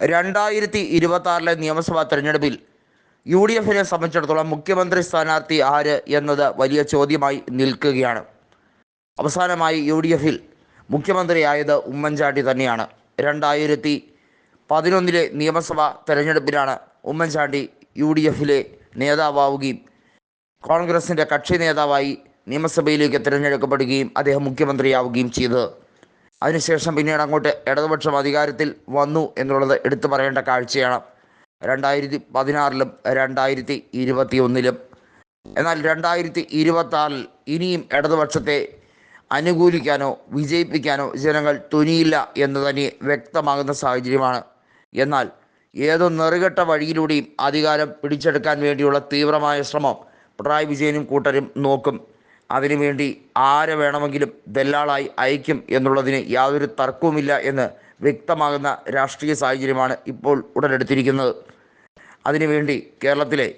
രണ്ടായിരത്തി ഇരുപത്തി ആറിലെ നിയമസഭാ തെരഞ്ഞെടുപ്പിൽ യു ഡി എഫിനെ സംബന്ധിച്ചിടത്തോളം മുഖ്യമന്ത്രി സ്ഥാനാർത്ഥി ആര് എന്നത് വലിയ ചോദ്യമായി നിൽക്കുകയാണ്. അവസാനമായി യു ഡി എഫിൽ മുഖ്യമന്ത്രിയായത് ഉമ്മൻചാണ്ടി തന്നെയാണ്. രണ്ടായിരത്തി പതിനൊന്നിലെ നിയമസഭാ തെരഞ്ഞെടുപ്പിലാണ് ഉമ്മൻചാണ്ടി യു ഡി എഫിലെ നേതാവാവുകയും കോൺഗ്രസിന്റെ കക്ഷി നേതാവായി നിയമസഭയിലേക്ക് തിരഞ്ഞെടുക്കപ്പെടുകയും അദ്ദേഹം മുഖ്യമന്ത്രിയാവുകയും ചെയ്തത്. അതിനുശേഷം പിന്നീട് അങ്ങോട്ട് ഇടതുപക്ഷം അധികാരത്തിൽ വന്നു എന്നുള്ളത് എടുത്തു പറയേണ്ട കാഴ്ചയാണ്. രണ്ടായിരത്തി പതിനാറിലും രണ്ടായിരത്തി ഇരുപത്തി ഒന്നിലും എന്നാൽ രണ്ടായിരത്തി ഇരുപത്തി ഇനിയും ഇടതുപക്ഷത്തെ അനുകൂലിക്കാനോ വിജയിപ്പിക്കാനോ ജനങ്ങൾ തുനിയില്ല എന്ന് തന്നെ വ്യക്തമാകുന്ന സാഹചര്യമാണ്. എന്നാൽ ഏതോ നെറുകെട്ട വഴിയിലൂടെയും അധികാരം പിടിച്ചെടുക്കാൻ വേണ്ടിയുള്ള തീവ്രമായ ശ്രമം പിണറായി വിജയനും കൂട്ടരും നോക്കും. അതിനുവേണ്ടി ആരെ വേണമെങ്കിലും ദല്ലാളായി അയക്കും എന്നുള്ളതിന് യാതൊരു തർക്കവുമില്ല എന്ന് വ്യക്തമാകുന്ന രാഷ്ട്രീയ സാഹചര്യമാണ് ഇപ്പോൾ ഉടലെടുത്തിരിക്കുന്നത്. അതിനുവേണ്ടി കേരളത്തിലെ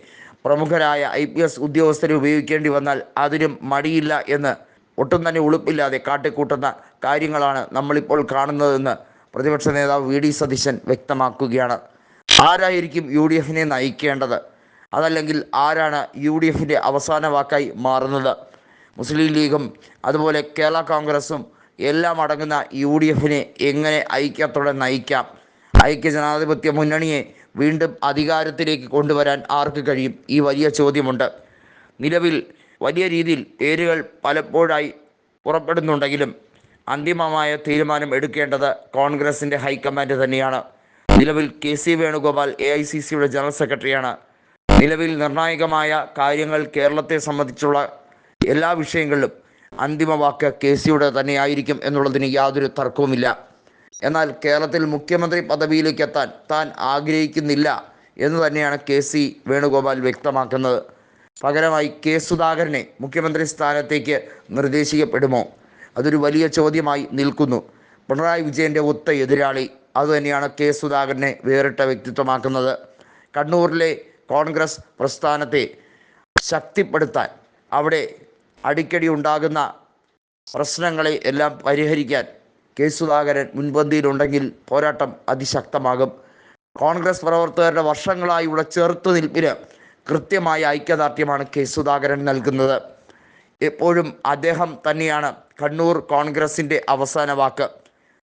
പ്രമുഖരായ ഐ പി എസ് ഉദ്യോഗസ്ഥരെ ഉപയോഗിക്കേണ്ടി വന്നാൽ അതിനും മടിയില്ല എന്ന് ഒട്ടും തന്നെ ഉളുപ്പില്ലാതെ കാട്ടിക്കൂട്ടുന്ന കാര്യങ്ങളാണ് നമ്മളിപ്പോൾ കാണുന്നതെന്ന് പ്രതിപക്ഷ നേതാവ് വി ഡി സതീശൻ വ്യക്തമാക്കുകയാണ്. ആരായിരിക്കും യു ഡി എഫിനെ നയിക്കേണ്ടത്? അതല്ലെങ്കിൽ ആരാണ് യു ഡി എഫിന്റെ അവസാന വാക്കായി മാറുന്നത്? മുസ്ലിം ലീഗും അതുപോലെ കേരള കോൺഗ്രസും എല്ലാം അടങ്ങുന്ന യു ഡി എഫിനെ എങ്ങനെ ഐക്യത്തോടെ നയിക്കാം? ഐക്യ ജനാധിപത്യ മുന്നണിയെ വീണ്ടും അധികാരത്തിലേക്ക് കൊണ്ടുവരാൻ ആർക്ക് കഴിയും? ഈ വലിയ ചോദ്യമുണ്ട്. നിലവിൽ വലിയ രീതിയിൽ പേരുകൾ പലപ്പോഴായി പുറപ്പെടുന്നുണ്ടെങ്കിലും അന്തിമമായ തീരുമാനം എടുക്കേണ്ടത് കോൺഗ്രസിന്റെ ഹൈക്കമാൻഡ് തന്നെയാണ്. നിലവിൽ K C Venugopal A I C സിയുടെ ജനറൽ സെക്രട്ടറിയാണ്. നിലവിൽ നിർണായകമായ കാര്യങ്ങൾ കേരളത്തെ സംബന്ധിച്ചുള്ള എല്ലാ വിഷയങ്ങളിലും അന്തിമ വാക്ക് കെ സിയുടെ തന്നെയായിരിക്കും എന്നുള്ളതിന് യാതൊരു തർക്കവുമില്ല. എന്നാൽ കേരളത്തിൽ മുഖ്യമന്ത്രി പദവിയിലേക്ക് എത്താൻ താൻ ആഗ്രഹിക്കുന്നില്ല എന്ന് തന്നെയാണ് കെ സി വേണുഗോപാൽ വ്യക്തമാക്കുന്നത്. പകരമായി കെ സുധാകരനെ മുഖ്യമന്ത്രി സ്ഥാനത്തേക്ക് നിർദ്ദേശിക്കപ്പെടുമോ? അതൊരു വലിയ ചോദ്യമായി നിൽക്കുന്നു. പിണറായി വിജയന്റെ ഒത്ത എതിരാളി അതുതന്നെയാണ് കെ സുധാകരനെ വേറിട്ട വ്യക്തിത്വമാക്കുന്നത്. കണ്ണൂരിലെ കോൺഗ്രസ് പ്രസ്ഥാനത്തെ ശക്തിപ്പെടുത്താൻ അവിടെ അടിക്കടി ഉണ്ടാകുന്ന പ്രശ്നങ്ങളെ എല്ലാം പരിഹരിക്കാൻ കെ സുധാകരൻ മുൻപന്തിയിലുണ്ടെങ്കിൽ പോരാട്ടം അതിശക്തമാകും. കോൺഗ്രസ് പ്രവർത്തകരുടെ വർഷങ്ങളായുള്ള ചെറുത്തുനിൽപ്പിന് കൃത്യമായ ഐക്യദാർഢ്യമാണ് കെ സുധാകരൻ നൽകുന്നത്. എപ്പോഴും അദ്ദേഹം തന്നെയാണ് കണ്ണൂർ കോൺഗ്രസിന്റെ അവസാന വാക്ക്.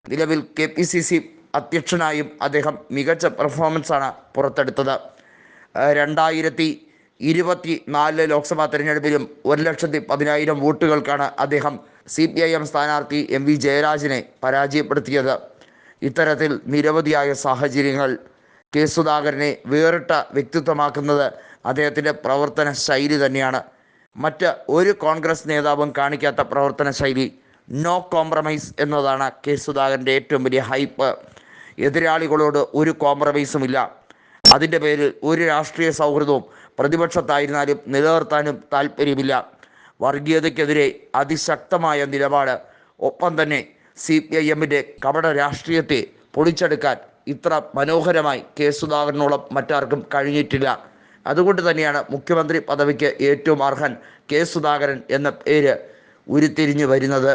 നിലവിൽ കെ പി സി സി അധ്യക്ഷനായും അദ്ദേഹം മികച്ച പെർഫോമൻസാണ് പുറത്തെടുത്തത്. രണ്ടായിരത്തി ഇരുപത്തി നാല് ലോക്സഭാ തെരഞ്ഞെടുപ്പിലും ഒരു ലക്ഷത്തി പതിനായിരം വോട്ടുകൾക്കാണ് അദ്ദേഹം സി പി ഐ എം സ്ഥാനാർത്ഥി എം വി ജയരാജനെ പരാജയപ്പെടുത്തിയത്. ഇത്തരത്തിൽ നിരവധിയായ സാഹചര്യങ്ങൾ കെ സുധാകരനെ വേറിട്ട വ്യക്തിത്വമാക്കുന്നത് അദ്ദേഹത്തിന്റെ പ്രവർത്തന ശൈലി തന്നെയാണ്. മറ്റ് ഒരു കോൺഗ്രസ് നേതാവും കാണിക്കാത്ത പ്രവർത്തന ശൈലി നോ കോംപ്രമൈസ് എന്നതാണ് കെ സുധാകരന്റെ ഏറ്റവും വലിയ ഹൈപ്പ്. എതിരാളികളോട് ഒരു കോംപ്രമൈസുമില്ല. അതിന്റെ പേരിൽ ഒരു രാഷ്ട്രീയ സൗഹൃദവും പ്രതിപക്ഷത്തായിരുന്നാലും നിലനിർത്താനും താല്പര്യമില്ല. വർഗീയതയ്ക്കെതിരെ അതിശക്തമായ നിലപാട്. ഒപ്പം തന്നെ സി പി ഐ എമ്മിന്റെ കപട രാഷ്ട്രീയത്തെ പൊളിച്ചെടുക്കാൻ ഇത്ര മനോഹരമായി കെ സുധാകരനോളം മറ്റാർക്കും കഴിഞ്ഞിട്ടില്ല. അതുകൊണ്ട് തന്നെയാണ് മുഖ്യമന്ത്രി പദവിക്ക് ഏറ്റവും അർഹൻ കെ സുധാകരൻ എന്ന പേര് ഉരുത്തിരിഞ്ഞു വരുന്നത്.